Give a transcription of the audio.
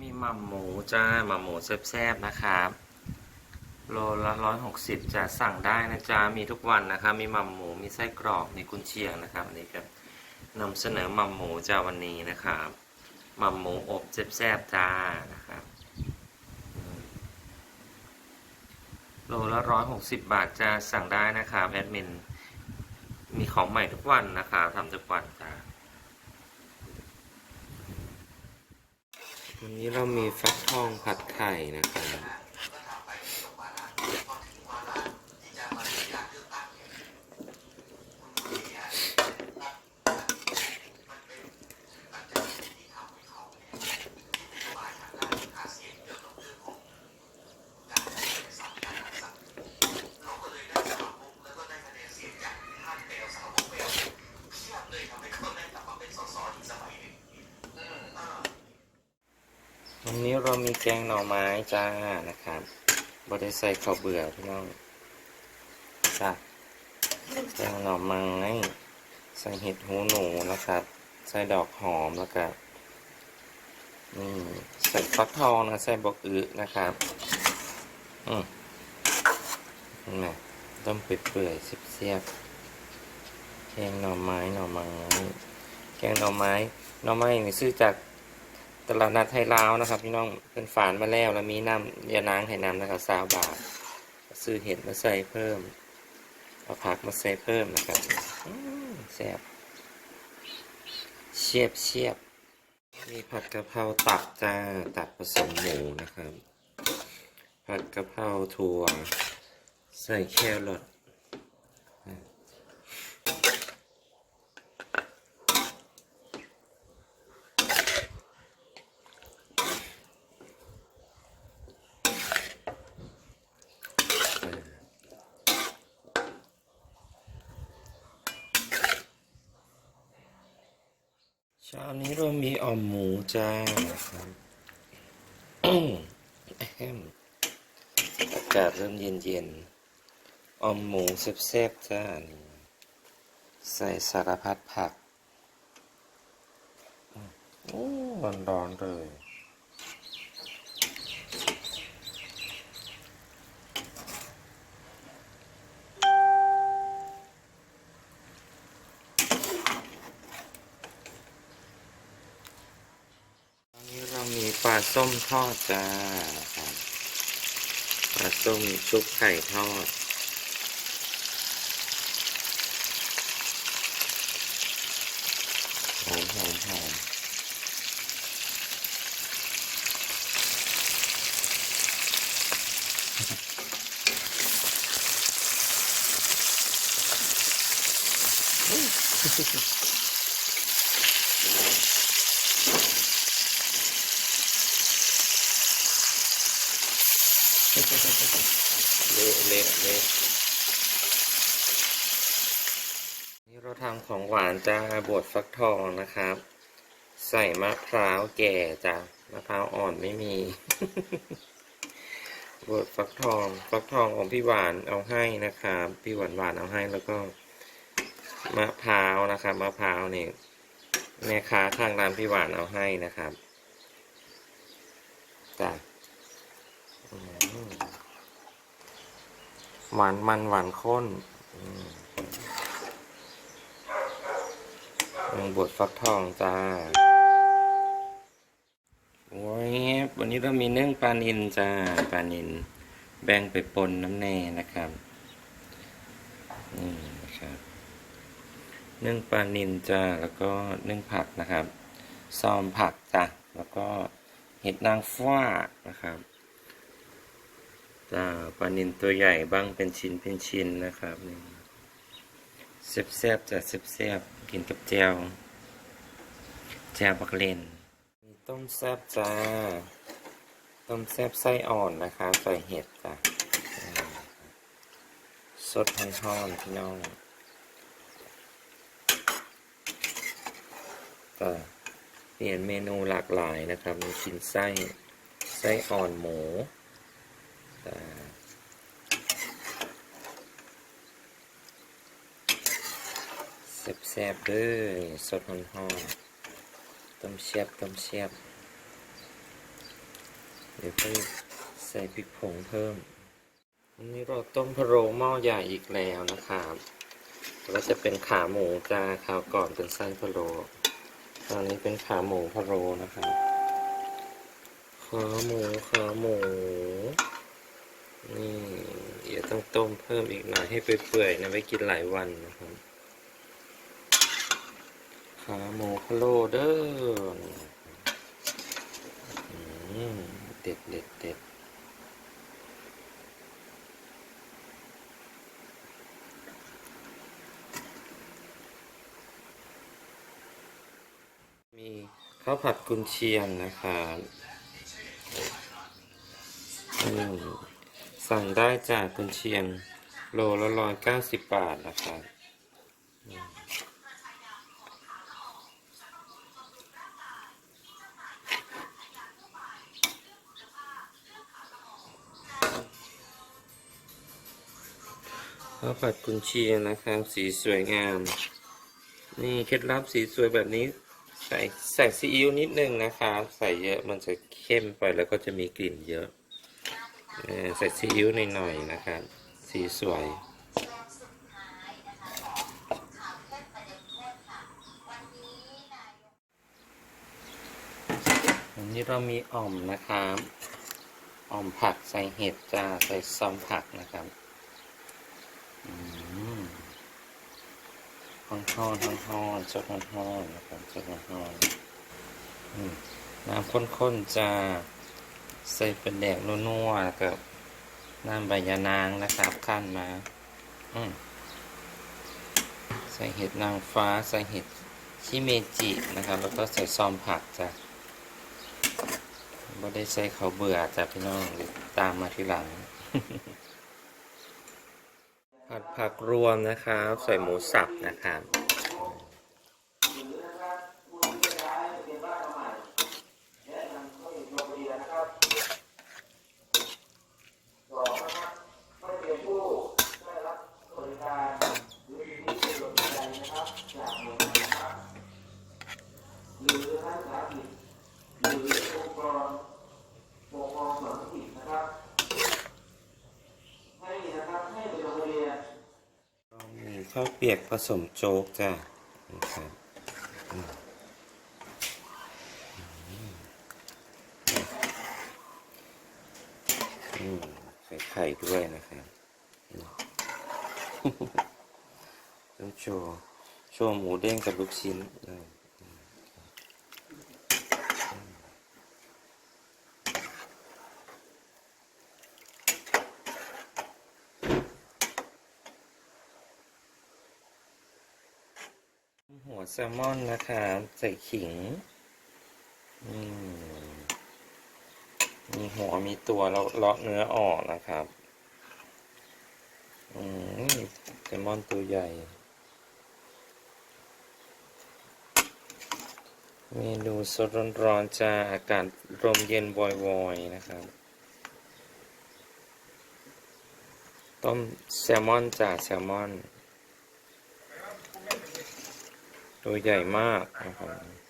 มีหม่ำหมูจ้าหม่ำหมูแซ่บๆนะครับโลละร้อยหกสิบจะสั่งได้นะจ๊ะมีทุกวันนะครับ มีหม่ำหมูมีไส้กรอกมีกุนเชียงนะครับอันนี้ก็นำเสนอหม่ำหมูจ้าวันนี้นะครับหม่ำหมูอบแซ่บๆจ้านะครับโลละร้อยหกสิบบาทจะสั่งได้นะครับแอดมินมีของใหม่ทุกวันนะครับทำทุกวันจ้า วันนี้เรามีฟักทองผัดไข่นะครับ เรามีแกงหน่อไม้จ้านะครับบไดใส่ข้าวเบื่อพี่น้องจ้าแกงหน่อไม้ใส่เห็ดหูหนูนะครับ ใส่ดอกหอมแล้วก็นี่ใส่ฟักทองนะใส่บกอึนะครับ อืมนี่ต้มเปื่อยๆเสียบๆแกงหน่อไม้หน่อไม้แกงหน่อไม้หน่อไม้นี่ซื้อจาก ตลาดนัดไทยลาวนะครับ พี่น้องเป็นฝานมาแล้วแล้วมีน้ำยานางไห้น้ำนะครับสาวบาท ซื้อเห็ดมาใส่เพิ่มเอาผักมาใส่เพิ่มนะครับแซ่บเชียบเชียบมีผัดกะเพราตับจ้าตับผสมหมูนะครับ ผัดกะเพราถั่ว ใส่แครอท เช้านี้เรามีอ่อมหมูจ้าครับแอมอากาศเริ่มเย็นเย็นๆอ่อมหมูแซ่บๆจ้านี่ใส่สารพัดผักอืมโอ้ร้อนๆเลย ตอนนี้เรามีปลา ส้มทอดจ้าครับปลาส้มชุบไข่ทอด หอมหอมหอม เละเละเละนี่เราทำของหวานจ้าบวชฟักทองนะครับ ใส่มะพร้าวแก่จ้ะมะพร้าวอ่อนไม่มีบวชฟักทองฟักทองของพี่หวานเอาให้นะครับพี่หวานหวานเอาให้แล้วก็มะพร้าวนะครับมะพร้าวเนี่ยแม่ค้าข้างร้านพี่หวานเอาให้นะครับจ้ะอืม หวานมันหวานข้นอืมยังบวชฟักทองจ้าโอ้ยวันนี้เรามีเนื่องปลานินจ้าปลานิน แบ่งไปปนน้ำแน่นะครับนี่นะครับนึ่งปลานินจ้าแล้วก็เนึ่งผักนะครับ ซอมผักจ้ะแล้วก็เห็ดนางฟ้านะครับ จ้าปลานินตัวใหญ่บ้างเป็นชิ้นเป็นชิ้นนะครับนี่แซ่บๆจ้ะแซ่บๆกินกับแจวแจวบักเลนมีต้มแซ่บจ้า ต้มแซ่บไส้อ่อนนะคะใส่เห็ดจ้ะอืมสดท้อนๆพี่น้องก็เปลี่ยนเมนูหลากหลายนะครับมีชิ้นไส้ไส้อ่อนหมู แซ่บๆเลยสดท้อนๆต้มเชียบต้มเชียบเดี๋ยวค่อยใส่พริกผงเพิ่มอันนี้เราต้มพะโล้หม้อใหญ่อีกแล้วนะครับแล้วจะเป็นขาหมูจ้าคราวก่อนเป็นไส้พะโล้ตอนนี้เป็นขาหมูพะโล้นะครับขาหมูขาหมู นี่เดี๋ยวต้องต้มเพิ่มอีกหน่อยให้เปื่อยๆนะไว้กินหลายวันนะครับขาหมูพะโล้เด้ออืมเด็ดเด็ดเด็ดมีข้าวผัดกุนเชียงนะครับอืม สั่งได้จากกุนเชียง โลละร้อยเก้าสิบบาทนะครับข้าวผัดกุนเชียงนะครับ สีสวยงาม นี่เคล็ดลับสีสวยแบบนี้ ใส่ใส่ซีอิ๊วนิดนึงนะครับ ใส่เยอะมันจะเข้มไปแล้วก็จะมีกลิ่นเยอะ ใส่ซีอิ๊วหน่อยๆนะครับ สีสวยวันนี้เรามีอ่อมนะครับอ่อมผักใส่เห็ดจ้าใส่ซอมผักนะครับห้อนห้อนห้อนห้อนๆสดห้อนห้อนๆนะครับสดห้อนห้อนๆอืมน้ำข้นๆจะ ใส่เป็นแดกนัวๆกับน้ำใบยานางนะครับขั้นมา อืมใส่เห็ดนางฟ้าใส่เห็ดชิเมจินะครับ แล้วก็ใส่ซอมผักจ้ะไม่ได้ใส่เขาเบื่อจ้ะพี่น้องตามมาทีหลัง ผัดผักรวมนะครับ ใส่หมูสับนะครับ มีข้าวเปียกผสมโจ๊กจ้ะนะครับอืมใส่ไข่ด้วยนะครับต้องโชว์ โชว์หมูเด้งกับลูกชิ้น หัวแซลมอนนะครับใส่ขิงมีหัวมีตัวแล้วเลาะเนื้อออกนะครับอืมแซลมอนตัวใหญ่ เมนูสดร้อนๆจากอากาศลมเย็นวอยๆนะครับ ต้มแซลมอนจากแซลมอน ตัวใหญ่มากนะครับ